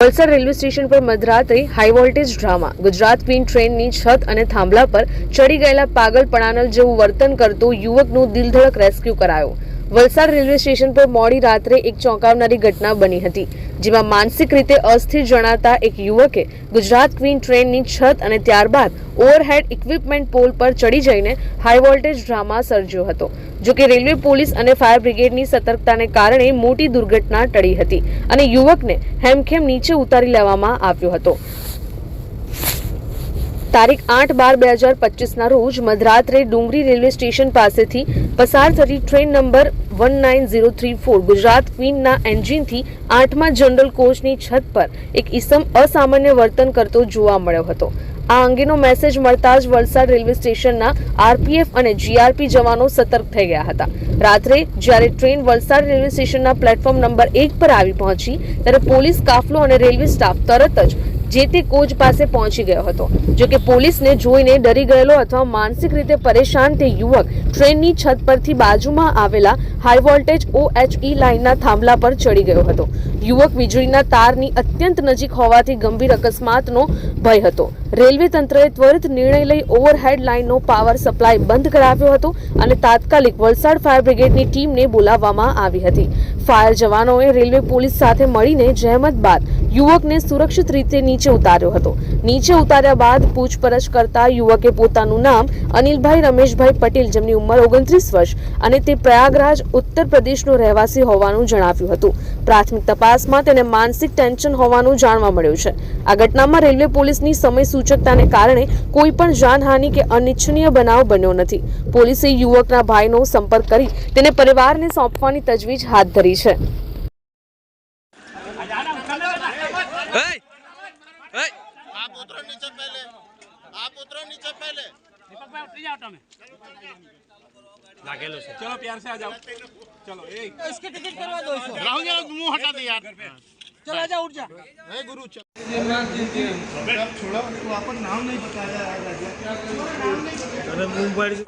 Valsad railway station પર મધરાત્રે high voltage drama. Gujarat queen ટ્રેનની છત અને થાંભલા પર ચડી ગયેલા પાગલ જેવું વર્તન કરતો યુવકનું દિલધડક રેસ્ક્યુ કરાયો. વલસાડ રેલવે સ્ટેશન પર મોડી રાત્રે એક ચોંકાવનારી ઘટના બની હતી, જેમાં માનસિક રીતે અસ્થિર જણાતા એક યુવકે ગુજરાત ક્વીન ટ્રેનની છત અને ત્યારબાદ ઓવરહેડ ઇક્વિપમેન્ટ પોલ પર ચડી જઈને હાઈ વોલ્ટેજ ડ્રામા સર્જ્યો હતો, જો કે રેલવે પોલીસ અને ફાયર બ્રિગેડની સતર્કતાને કારણે મોટી દુર્ઘટના ટળી હતી અને યુવકને હેમખેમ નીચે ઉતારી લેવામાં આવ્યો હતો. તારીખ આઠ બાર બે હજાર પચીસના રોજ મધરાત્રે ડુંગરી રેલવે સ્ટેશન પાસેથી પસાર થતી train number one nine zero three four Gujarat ક્વીનના એન્જિનથી આઠમા જનરલ કોચની છત પર એક ઈસમ અસામાન્ય વર્તન કરતો જોવા મળ્યો હતો. આ અંગેનો મેસેજ મળતા જ વલસાડ રેલવે સ્ટેશનના આરપીએફ અને જીઆરપી જવાનો સતર્ક થઈ ગયા હતા. રાત્રે જ્યારે ટ્રેન વલસાડ રેલવે સ્ટેશનના પ્લેટફોર્મ નંબર એક પર આવી પહોંચી, ત્યારે પોલીસ કાફલો અને રેલવે સ્ટાફ તરત જ જે તે કોચ પાસે પહોંચી ગયો હતો. જો કે પોલીસને જોઈને ડરી ગયેલો અથવા માનસિક રીતે પરેશાન તે યુવક ટ્રેનની છત પરથી બાજુમાં આવેલા હાઈ વોલ્ટેજ ઓએચઈ લાઇનના થાંભલા પર ચડી ગયો હતો. યુવક વીજળીના તારની અત્યંત નજીક હોવાથી ગંભીર અકસ્માતનો ભય હતો. રેલવે તંત્રએ ત્વરિત નિર્ણય લઈ ઓવરહેડ લાઇનનો પાવર સપ્લાય બંધ કરાવ્યો હતો અને તાત્કાલિક વલસાડ ફાયર બ્રિગેડની ટીમને બોલાવવામાં આવી હતી. ફાયર જવાનોએ રેલવે પોલીસ સાથે મળીને જહેમત બાદ યુવકને સુરક્ષિત રીતે નીચે ઉતાર્યો હતો. નીચે ઉતાર્યા બાદ પૂછપરછ કરતા યુવકે પોતાનું નામ અનિલભાઈ રમેશભાઈ પટેલ જેમની ઉંમર ઓગણત્રીસ વર્ષ અને તે પ્રયાગરાજ, ઉત્તર પ્રદેશનો રહેવાસી હોવાનું જણાવ્યું હતું. પ્રાથમિક તપાસમાં તેને માનસિક ટેન્શન હોવાનું જાણવા મળ્યું છે. આ ઘટનામાં રેલવે પોલીસની સમય સૂચકતાને કારણે કોઈ પણ જાનહાનિ કે અનિચ્છનીય બનાવ બન્યો નથી. પોલીસે યુવકના ભાઈનો સંપર્ક કરી તેને પરિવારને સોંપવાની તજવીજ હાથ ધરી છે Hey! Hey! आप उतरो नीचे पहले आप उतरो नीचे पहले દીપકભાઈ ઉતરી જાઓ તમે લાગેલો છે ચલો પ્યાર से आ जाओ चलो ए इसकी टिकट करवा दो इसको राहुल जरा मुंह हटा दे यार चलो आजा उठ जा हे गुरु चल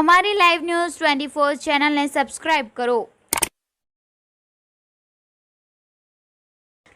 અમારી લાઈવ ન્યૂઝ ટ્વેન્ટી ફોર ચેનલને સબસ્ક્રાઇબ કરો